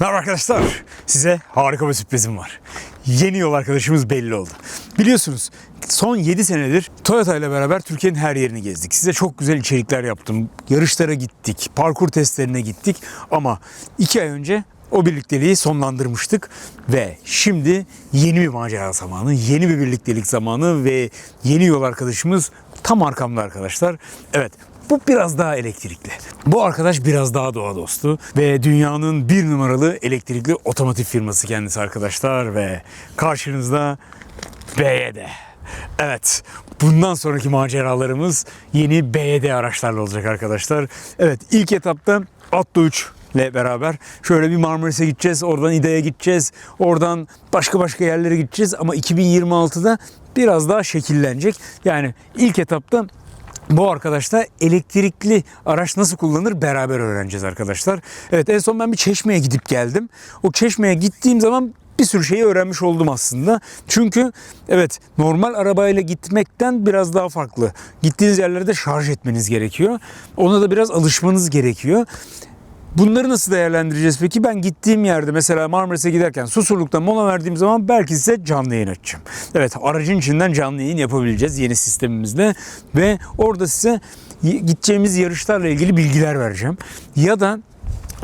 Merhaba arkadaşlar. Size harika bir sürprizim var. Yeni yol arkadaşımız belli oldu. Biliyorsunuz son 7 senedir Toyota ile beraber Türkiye'nin her yerini gezdik. Size çok güzel içerikler yaptım. Yarışlara gittik, parkur testlerine gittik. Ama 2 ay önce o birlikteliği sonlandırmıştık ve şimdi yeni bir macera zamanı, yeni bir birliktelik zamanı ve yeni yol arkadaşımız tam arkamda arkadaşlar. Evet, bu biraz daha elektrikli. Bu arkadaş biraz daha doğa dostu ve dünyanın bir numaralı elektrikli otomotiv firması kendisi arkadaşlar ve karşınızda BYD. Evet, bundan sonraki maceralarımız yeni BYD araçlarla olacak arkadaşlar. Evet, ilk etapta Atto 3 ile beraber şöyle bir Marmaris'e gideceğiz, oradan İDA'ya gideceğiz, oradan başka başka yerlere gideceğiz ama 2026'da biraz daha şekillenecek. Yani ilk etapta bu arkadaşla elektrikli araç nasıl kullanılır beraber öğreneceğiz arkadaşlar. Evet en son ben bir Çeşme'ye gidip geldim. O Çeşme'ye gittiğim zaman bir sürü şeyi öğrenmiş oldum aslında. Çünkü evet normal arabayla gitmekten biraz daha farklı. Gittiğiniz yerlerde şarj etmeniz gerekiyor. Ona da biraz alışmanız gerekiyor. Bunları nasıl değerlendireceğiz peki? Ben gittiğim yerde mesela Marmaris'e giderken Susurluk'ta mola verdiğim zaman belki size canlı yayın açacağım. Evet aracın içinden canlı yayın yapabileceğiz yeni sistemimizde ve orada size gideceğimiz yarışlarla ilgili bilgiler vereceğim. Ya da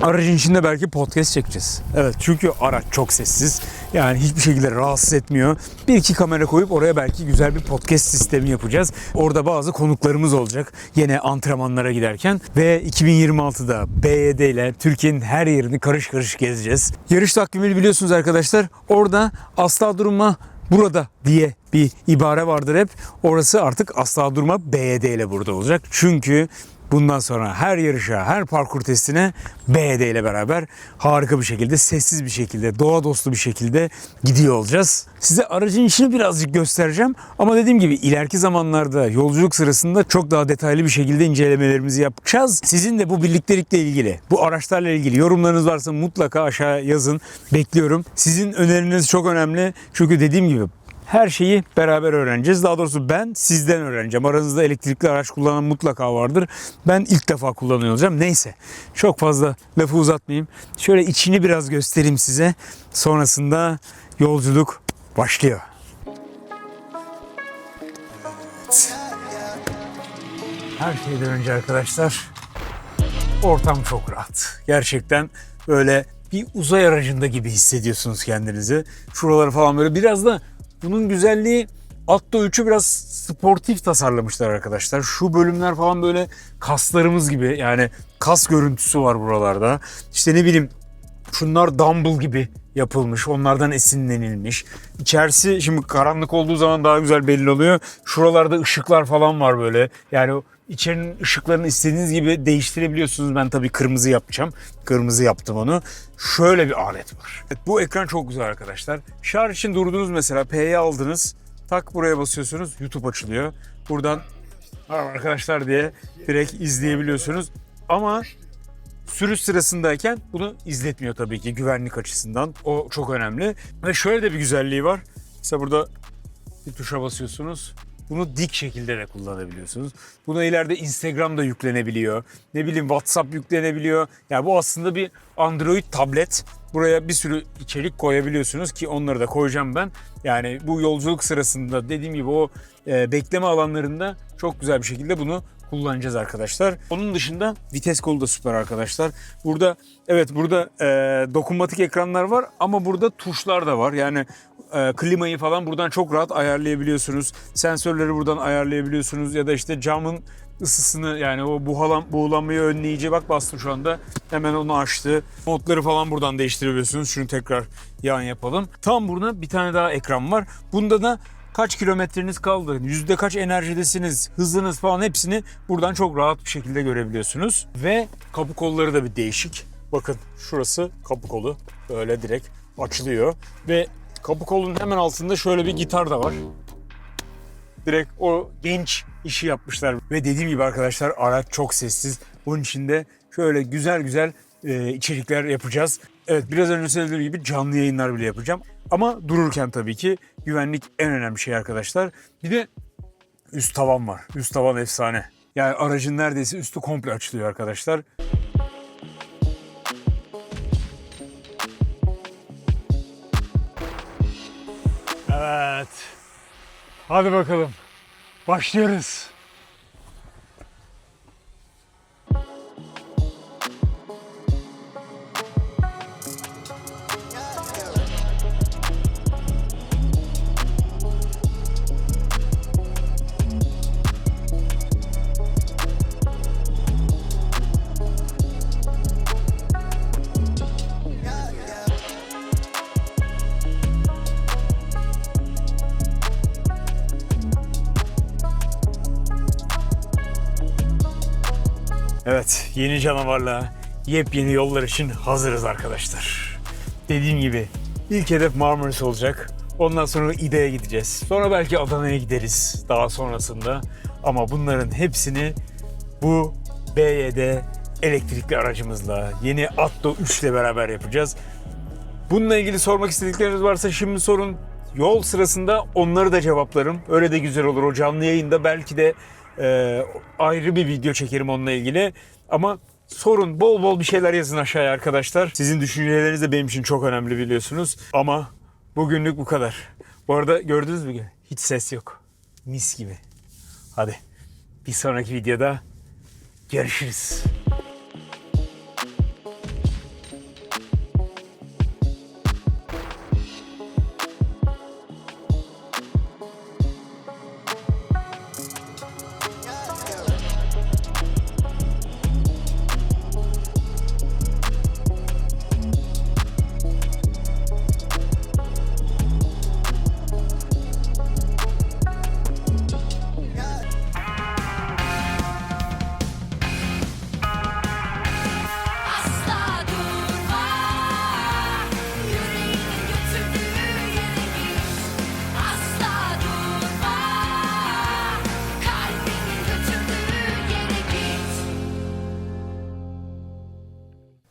Aracın içinde belki podcast çekeceğiz. Evet çünkü araç çok sessiz. Yani hiçbir şekilde rahatsız etmiyor. Bir iki kamera koyup oraya belki güzel bir podcast sistemi yapacağız. Orada bazı konuklarımız olacak. Yine antrenmanlara giderken. Ve 2026'da BYD ile Türkiye'nin her yerini karış karış gezeceğiz. Yarış takvimini biliyorsunuz arkadaşlar. Orada asla durma burada diye bir ibare vardır hep. Orası artık asla durma BYD ile burada olacak. Çünkü Bundan sonra her yarışa, her parkur testine BD ile beraber harika bir şekilde, sessiz bir şekilde, doğa dostu bir şekilde gidiyor olacağız. Size aracın içini birazcık göstereceğim. Ama dediğim gibi ileriki zamanlarda yolculuk sırasında çok daha detaylı bir şekilde incelemelerimizi yapacağız. Sizin de bu birliktelikle ilgili, bu araçlarla ilgili yorumlarınız varsa mutlaka aşağı yazın. Bekliyorum. Sizin öneriniz çok önemli. Çünkü dediğim gibi her şeyi beraber öğreneceğiz. Daha doğrusu ben sizden öğreneceğim. Aranızda elektrikli araç kullanan mutlaka vardır. Ben ilk defa kullanıyor olacağım. Neyse çok fazla lafı uzatmayayım. Şöyle içini biraz göstereyim size. Sonrasında yolculuk başlıyor. Evet. Her şeyden önce arkadaşlar ortam çok rahat. Gerçekten böyle bir uzay aracında gibi hissediyorsunuz kendinizi. Şuraları falan böyle biraz da bunun güzelliği Atto 3'ü biraz sportif tasarlamışlar arkadaşlar. Şu bölümler falan böyle kaslarımız gibi yani kas görüntüsü var buralarda. İşte ne bileyim şunlar dumbbell gibi yapılmış. Onlardan esinlenilmiş. İçerisi şimdi karanlık olduğu zaman daha güzel belli oluyor. Şuralarda ışıklar falan var böyle. Yani içerinin ışıklarını istediğiniz gibi değiştirebiliyorsunuz. Ben tabii kırmızı yapacağım. Kırmızı yaptım onu. Şöyle bir alet var. Evet, bu ekran çok güzel arkadaşlar. Şarj için durdunuz mesela P'yi aldınız. Tak buraya basıyorsunuz. YouTube açılıyor. Buradan "Merhaba arkadaşlar diye direkt izleyebiliyorsunuz. Ama sürüş sırasındayken bunu izletmiyor tabii ki güvenlik açısından. O çok önemli. Ve şöyle de bir güzelliği var. Mesela burada bir tuşa basıyorsunuz. Bunu dik şekilde de kullanabiliyorsunuz. Buna ileride Instagram da yüklenebiliyor. Ne bileyim WhatsApp yüklenebiliyor. Yani bu aslında bir Android tablet. Buraya bir sürü içerik koyabiliyorsunuz ki onları da koyacağım ben. Yani bu yolculuk sırasında dediğim gibi o e, bekleme alanlarında çok güzel bir şekilde bunu kullanacağız arkadaşlar. Onun dışında vites kolu da süper arkadaşlar. Burada evet burada e, dokunmatik ekranlar var ama burada tuşlar da var. Yani e, klimayı falan buradan çok rahat ayarlayabiliyorsunuz. Sensörleri buradan ayarlayabiliyorsunuz ya da işte camın ısısını yani o buhalan, buğulanmayı önleyici bak bastım şu anda hemen onu açtı. Modları falan buradan değiştirebiliyorsunuz. Şunu tekrar yan yapalım. Tam burada bir tane daha ekran var. Bunda da kaç kilometreniz kaldı, yüzde kaç enerjidesiniz, hızınız falan hepsini buradan çok rahat bir şekilde görebiliyorsunuz. Ve kapı kolları da bir değişik. Bakın şurası kapı kolu. Böyle direkt açılıyor. Ve kapı kolunun hemen altında şöyle bir gitar da var. Direkt o genç işi yapmışlar. Ve dediğim gibi arkadaşlar araç çok sessiz. Bunun içinde şöyle güzel güzel e, içerikler yapacağız. Evet biraz önce söylediğim gibi canlı yayınlar bile yapacağım. Ama dururken tabii ki güvenlik en önemli şey arkadaşlar. Bir de üst tavan var. Üst tavan efsane. Yani aracın neredeyse üstü komple açılıyor arkadaşlar. Evet. Hadi bakalım. Başlıyoruz. Evet, yeni canavarla yepyeni yollar için hazırız arkadaşlar. Dediğim gibi ilk hedef Marmaris olacak. Ondan sonra İDE'ye gideceğiz. Sonra belki Adana'ya gideriz daha sonrasında. Ama bunların hepsini bu BYD elektrikli aracımızla, yeni Atto 3 ile beraber yapacağız. Bununla ilgili sormak istedikleriniz varsa şimdi sorun. Yol sırasında onları da cevaplarım. Öyle de güzel olur. O canlı yayında belki de e, ayrı bir video çekerim onunla ilgili. Ama sorun bol bol bir şeyler yazın aşağıya arkadaşlar. Sizin düşünceleriniz de benim için çok önemli biliyorsunuz. Ama bugünlük bu kadar. Bu arada gördünüz mü? Hiç ses yok. Mis gibi. Hadi bir sonraki videoda görüşürüz.